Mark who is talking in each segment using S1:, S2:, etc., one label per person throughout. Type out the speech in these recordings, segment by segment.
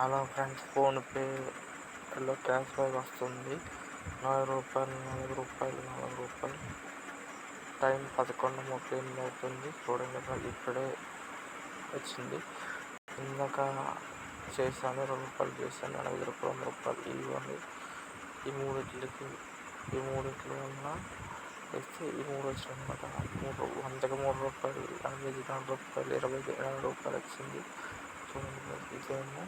S1: Hello friends ఫోన్పేలో cash back వస్తుంది. నాలుగు రూపాయలు నాలుగు రూపాయలు నాలుగు రూపాయలు. టైం పదకొండు ముప్పై ఎనిమిది అవుతుంది. చూడండి ఫ్రెండ్స్ ఇప్పుడే వచ్చింది. ఇందాక చేశాను రెండు రూపాయలు చేశాను. ఐదు రూపాయలు వంద రూపాయలు ఇవ్వండి. ఈ మూడింటికి ఈ మూడింటి వల్ల వేస్తే ఈ మూడు వచ్చినాయి అనమాట మూడు వందకి మూడు రూపాయలు ఎనభై నాలుగు రూపాయలు ఇరవై నాలుగు రూపాయలు వచ్చింది. చూడండి ఇదేమో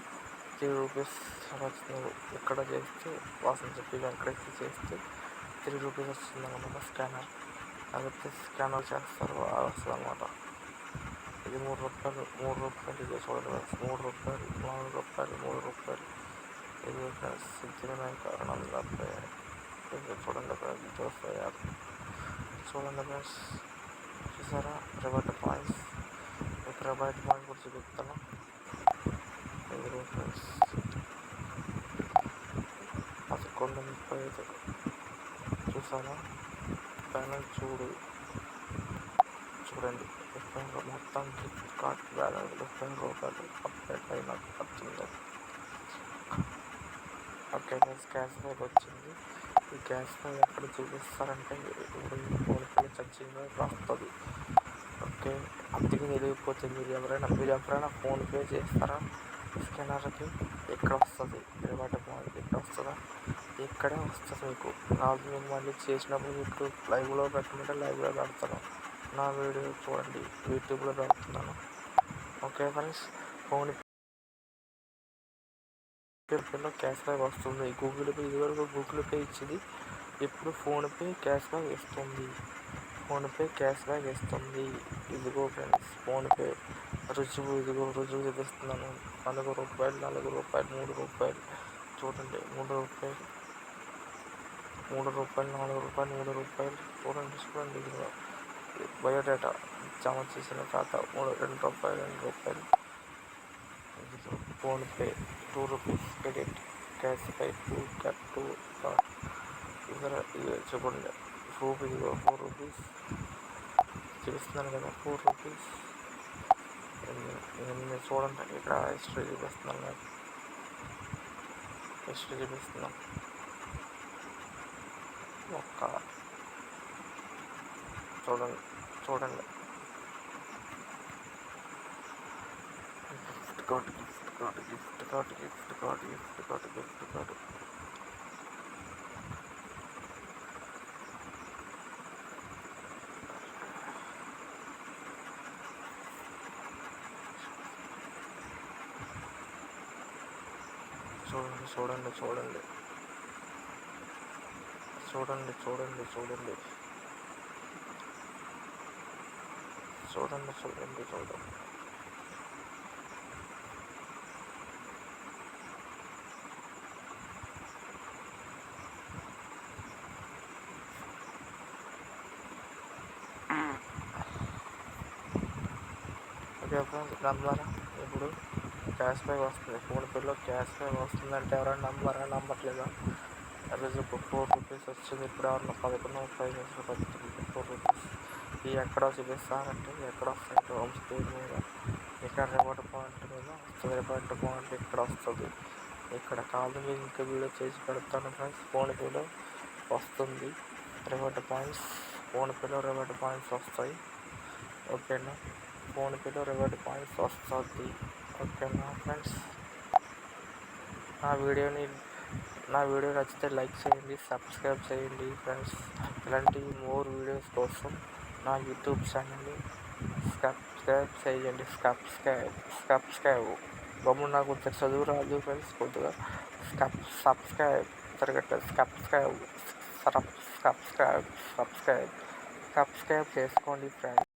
S1: త్రీ రూపీస్ వచ్చింది ఇక్కడ చేస్తే వాసన చెప్పి వెంకటేశ్వర చేస్తే త్రీ రూపీస్ వస్తుంది అనమాట స్కానర్. లేకపోతే స్కానర్ చేస్తారు వస్తుంది అనమాట ఇది మూడు రూపాయలు మూడు రూపాయలు ఇది చూడండి మూడు రూపాయలు నాలుగు రూపాయలు మూడు రూపాయలు. ఇది సిద్ధిమైన కారణం డెబ్బై ఇది చూడండి ఫ్రెండ్స్ వస్తాయి చూడండి ఫ్రెండ్స్ చూసారా? Private points. ప్రైవేట్ పాయింట్ కూడా చూపిస్తాను ఇదిగో ఫ్రెండ్స్ పదకొండు ముప్పై ఐదు చూసారా బ్యాలెన్స్ చూడు చూడండి ముప్పై మొత్తం ఫ్లిప్కార్ట్ బ్యాలెన్స్ ముప్పై రూపాయలు అప్డేట్ అయిన వచ్చింది ఓకే ఫ్రెండ్స్ క్యాష్ బ్యాక్ వచ్చింది. ఈ గ్యాస్ బ్యాక్ ఎక్కడ చూపిస్తారంటే ఇప్పుడు ఫోన్పే చచ్చిందో వస్తుంది ఓకే అందుకే తెలియకపోతే మీరు ఎవరైనా మీరు ఎవరైనా ఫోన్పే చేస్తారా? స్కానర్కి ఎక్కడ వస్తుంది? రివార్డ్ పాయింట్ ఎక్కడ వస్తుందా? ఇక్కడే వస్తుంది మీకు నాకు నేను మళ్ళీ చేసినప్పుడు మీకు లైవ్లో పెట్టమంటే లైవ్లో పెడతాను. నా వీడియో చూడండి. యూట్యూబ్లో పెడుతున్నాను. Okay friends? ఫోన్ పేలో క్యాష్ బ్యాక్ వస్తుంది. గూగుల్ పే ఇదివరకు గూగుల్ పే ఇచ్చింది. ఇప్పుడు ఫోన్పే క్యాష్ బ్యాక్ ఇస్తుంది. ఫోన్పే క్యాష్ బ్యాక్ ఇస్తుంది ఇదిగో ఫ్రెండ్స్ ఫోన్పే రుజువు ఇదిగో రుజువు చూపిస్తున్నాను. నాలుగు రూపాయలు నాలుగు రూపాయలు మూడు రూపాయలు. చూడండి మూడు రూపాయలు మూడు రూపాయలు నాలుగు రూపాయలు మూడు రూపాయలు. చూడండి చూడండి ఇదిగో. బయోడేటా జమ చేసిన ఖాతా మూడు రెండు రూపాయలు రెండు రూపాయలు. ఇదిగో PhonePe two rupees credit cash పై టూ క్యాప్ టూ ఇతర చూడండి. ప్రూఫ్ ఇదిగో ఫోర్ రూపీస్ చూపిస్తున్నాను కదా ఫోర్ రూపీస్ ఇవన్నీ చూడండి ఇక్కడ హిస్టరీ చూపిస్తున్నాను నేను హిస్టరీ చూపిస్తున్నాం ఒక్క చూడండి చూడండి gift card gift card gift card gift card gift card gift card చూడండి చూడండి చూడండి చూడండి చూడండి చూడండి చూడండి చూడండి చూడండి ఓకే ఫ్రెండ్స్ నమ్మారా ఇప్పుడు క్యాష్ బ్యాక్ వస్తుంది. ఫోన్పేలో క్యాష్ బ్యాక్ వస్తుందంటే ఎవరైనా నమ్మరా? నమ్మట్లేదా? రోజు ఫోర్ రూపీస్ వచ్చింది. ఇప్పుడు ఎవరన్నా పదకొండు ఫైవ్ చేసిన పడుతుంది. Four rupees. ఈ ఎక్కడ చూపిస్తారంటే ఎక్కడ వస్తాయి హోమ్ స్క్రీన్ మీద. ఇక్కడ రివార్డ్ పాయింట్ మీద వస్తుంది. రివార్డ్ పాయింట్ ఇక్కడ వస్తుంది. ఇక్కడ కాదు మీకు ఇంకా వీడియో చేసి పెడతాను ఫ్రెండ్స్. ఫోన్పేలో వస్తుంది. Reward points. ఫోన్పేలో రివార్డ్ పాయింట్స్ వస్తాయి. ఓకేనా? ఫోన్పేలో రివార్డ్ పాయింట్స్ వస్తుంది. ఓకేనా ఫ్రెండ్స్ నా వీడియోని నా వీడియో నచ్చితే లైక్ చేయండి సబ్స్క్రైబ్ చేయండి ఫ్రెండ్స్. ఇలాంటి మోర్ వీడియోస్ కోసం నా యూట్యూబ్ ఛానల్ని సబ్స్క్రైబ్ చేయండి. Subscribe subscribe. గమ్మున నాకు కొంచెం చదువు రాదు ఫ్రెండ్స్ కొద్దిగా సబ్స్క్రైబ్ తిరగట్టు సబ్స్క్రైబ్ సబ్స్క్రైబ్ సబ్స్క్రైబ్. సబ్స్క్రైబ్ చేసుకోండి ఫ్రెండ్స్.